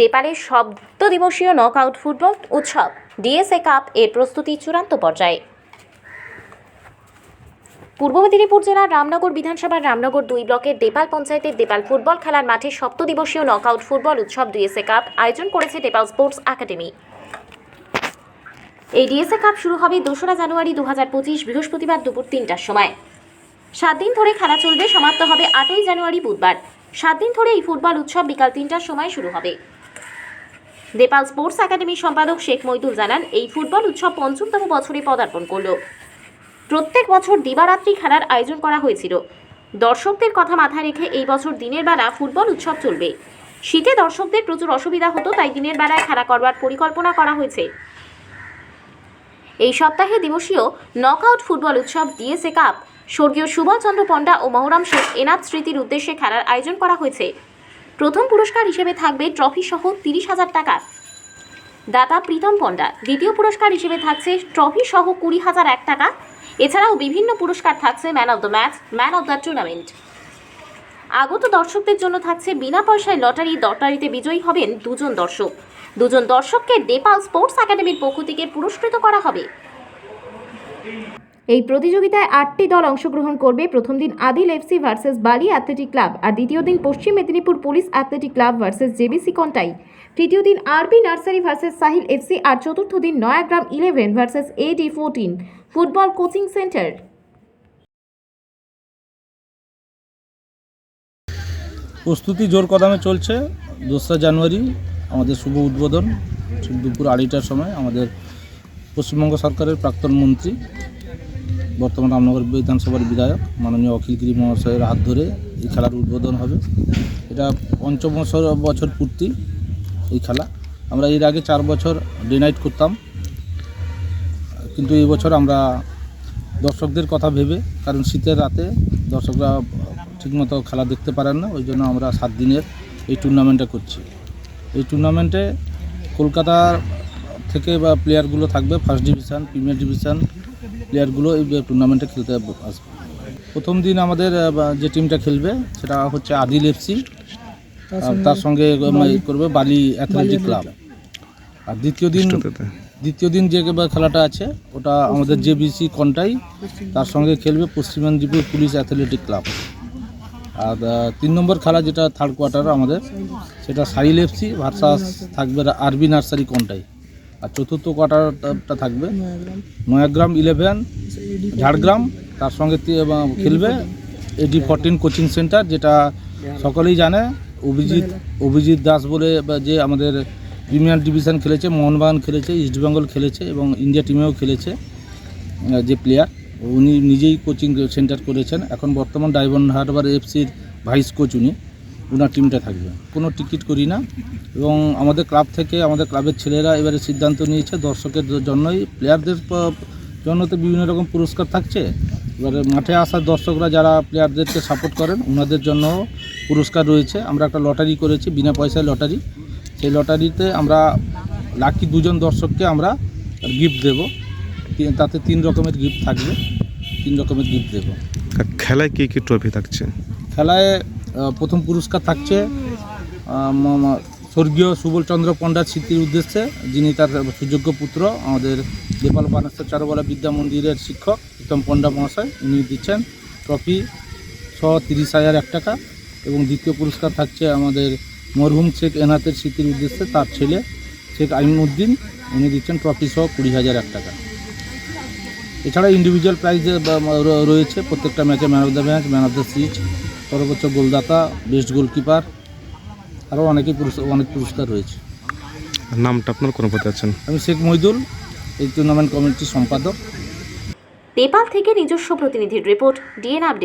নেপালের শব্দ দিবসীয় নকআউট ফুটবল উৎসব। ডিএসএ কাপ এর প্রস্তুতি চূড়ান্ত পর্যায়ে। পূর্ব মেদিনীপুর জেলার রামনগর বিধানসভার রামনগর দুই ব্লকের দেপাল পঞ্চায়েতের দেপাল ফুটবল খেলার মাঠে সপ্ত সপ্তদিবসীয় নকআউট ফুটবল উৎসব ডিএসএ কাপ আয়োজন করেছে দেপাল স্পোর্টস একাডেমি। এই ডিএসএ কাপ শুরু হবে দোসরা জানুয়ারি দু হাজার পঁচিশ বৃহস্পতিবার দুপুর তিনটার সময়। সাত দিন ধরে খেলা চলবে, সমাপ্ত হবে আটই জানুয়ারি বুধবার। সাত দিন ধরে এই ফুটবল উৎসব বিকাল তিনটার সময় শুরু হবে। নেপাল স্পোর্টস একাডেমির সম্পাদক শেখ মইদুল জানান, এই ফুটবল উৎসব পঞ্চমতম বছরে পদার্পণ করল। প্রত্যেক বছর দিবারাত্রি খেলার আয়োজন করা হয়েছিল। দর্শকদের কথা মাথায় রেখে এই বছর দিনের বেলা ফুটবল উৎসব চলবে। শীতে দর্শকদের প্রচুর অসুবিধা হতো, তাই দিনের বেলায় খেলা করবার পরিকল্পনা করা হয়েছে। এই সপ্তাহে দিবসীয় নকআউট ফুটবল উৎসব ডিএসএ কাপ। স্বর্গীয় সুবল চন্দ্র পণ্ডা ও মহরম শেখ এনাথ স্মৃতির উদ্দেশ্যে খেলার আয়োজন করা হয়েছে। প্রথম পুরস্কার হিসেবে থাকবে ট্রফি সহ তিরিশ হাজার টাকা। দাতা প্রীতম পণ্ডা দ্বিতীয় পুরস্কার হিসেবে থাকছে ট্রফি সহ কুড়ি হাজার এক টাকা। এছাড়াও বিভিন্ন পুরস্কার থাকছে man of the match, man of the tournament. আগত দর্শকদের জন্য থাকছে বিনা পয়সায় লটারি লটারিতে বিজয়ী হবেন দুজন দর্শক। দুজন দর্শককে নেপাল স্পোর্টস একাডেমির পক্ষ থেকে পুরস্কৃত করা হবে। এই প্রতিযোগিতায় আটটি দল অংশগ্রহণ করবে। প্রথম দিন Adil FC versus Bali athletic club আর দ্বিতীয় দিন Paschim Medinipur police athletic club versus JBC Contai. তৃতীয় দিন RB nursery versus Sahil FC আর চতুর্থ দিন Nayagram eleven versus AD fourteen football coaching centre. প্রস্তুতি জোর কদমে চলছে। দোসরা জানুয়ারি, আমাদের শুভ উদ্বোধন। দুপুর আড়াইটার সময় আমাদের পশ্চিমবঙ্গ সরকারের প্রাক্তন মন্ত্রী বর্তমান রামনগর বিধানসভার বিধায়ক মাননীয় অখিল গিরি মহাশয়ের হাত ধরে এই খেলার উদ্বোধন হবে। এটা পঞ্চম বছর বছর পূর্তি এই খেলা। আমরা এর আগে চার বছর ডে নাইট করতাম। কিন্তু এই বছর আমরা দর্শকদের কথা ভেবে, কারণ শীতের রাতে দর্শকরা ঠিকমতো খেলা দেখতে পারেন না, ওই জন্য আমরা সাত দিনের এই টুর্নামেন্টটা করছি। এই টুর্নামেন্টে কলকাতার থেকে বা প্লেয়ারগুলো থাকবে ফার্স্ট ডিভিশন প্রিমিয়ার ডিভিশন প্লেয়ারগুলো এই টুর্নামেন্টে খেলতে আসবে। প্রথম দিন আমাদের যে টিমটা খেলবে সেটা হচ্ছে আদিল এফসি তার সঙ্গে করবে বালি অ্যাথলেটিক ক্লাব আর দ্বিতীয় দিন দ্বিতীয় দিন যে খেলাটা আছে ওটা আমাদের যে বিসি কন্টাই তার সঙ্গে খেলবে Paschim Medinipur police athletic club আর তিন নম্বর খেলা যেটা থার্ড কোয়ার্টার আমাদের সেটা সাইল এফসি ভার্সাস থাকবে আরবি নার্সারি কন্টাই আর চতুর্থ কোয়ার্টারটা থাকবে নয়াগ্রাম। ইলেভেন ঝাড়গ্রাম তার সঙ্গে খেলবে এডি ফোরটিন কোচিং সেন্টার যেটা সকলেই জানে। অভিজিৎ অভিজিৎ দাস বলে যে আমাদের প্রিমিয়ার ডিভিশন খেলেছে মোহনবাগান খেলেছে ইস্টবেঙ্গল খেলেছে এবং ইন্ডিয়া টিমেও খেলেছে যে প্লেয়ার উনি নিজেই কোচিং সেন্টার করেছেন। এখন বর্তমান ডায়মন্ড হারবার এফসির ভাইস কোচ উনি। ওনার টিমটা থাকবে। কোনো টিকিট করি না। এবং আমাদের ক্লাব থেকে আমাদের ক্লাবের ছেলেরা এবারে সিদ্ধান্ত নিয়েছে দর্শকের জন্যই। প্লেয়ারদের জন্য তো বিভিন্ন রকম পুরস্কার থাকছে। এবারে মাঠে আসা দর্শকরা যারা প্লেয়ারদেরকে সাপোর্ট করেন ওনাদের জন্য পুরস্কার রয়েছে। আমরা একটা লটারি করেছি বিনা পয়সায় লটারি সেই লটারিতে আমরা লাকি দুজন দর্শককে আমরা গিফট দেব। তাতে তিন রকমের গিফট থাকবে। তিন রকমের গিফট দেব। খেলায় কি কি ট্রফি থাকছে? খেলায় প্রথম পুরস্কার থাকছে স্বর্গীয় সুবলচন্দ্র পণ্ডার স্মৃতির উদ্দেশ্যে, যিনি তার সুযোগ্য পুত্র, আমাদের নেপাল বানেশ্বর চারুবালা বিদ্যা মন্দিরের শিক্ষক প্রীতম পণ্ডা মহাশয়, উনি দিচ্ছেন ট্রফি সহ তিরিশ হাজার এক টাকা। এবং দ্বিতীয় পুরস্কার থাকছে আমাদের মরহুম শেখ এনাথের স্মৃতির উদ্দেশ্যে, তার ছেলে শেখ আইমউদ্দিন উনি দিচ্ছেন ট্রফি সহ কুড়ি হাজার এক টাকা। এছাড়া ইন্ডিভিজুয়াল প্রাইজ রয়েছে প্রত্যেকটা ম্যাচে man of the match man of the series সর্বোচ্চ গোলদাতা বেস্ট গোলকিপার আরও অনেকেই পুরস্কার অনেক পুরস্কার রয়েছে। নামটা আপনার কোনো পথে আছেন? আমি শেখ মহিদুল এই টুর্নামেন্ট কমিটির সম্পাদক। নেপাল থেকে নিজস্ব প্রতিনিধির রিপোর্ট ডিএন আপডেট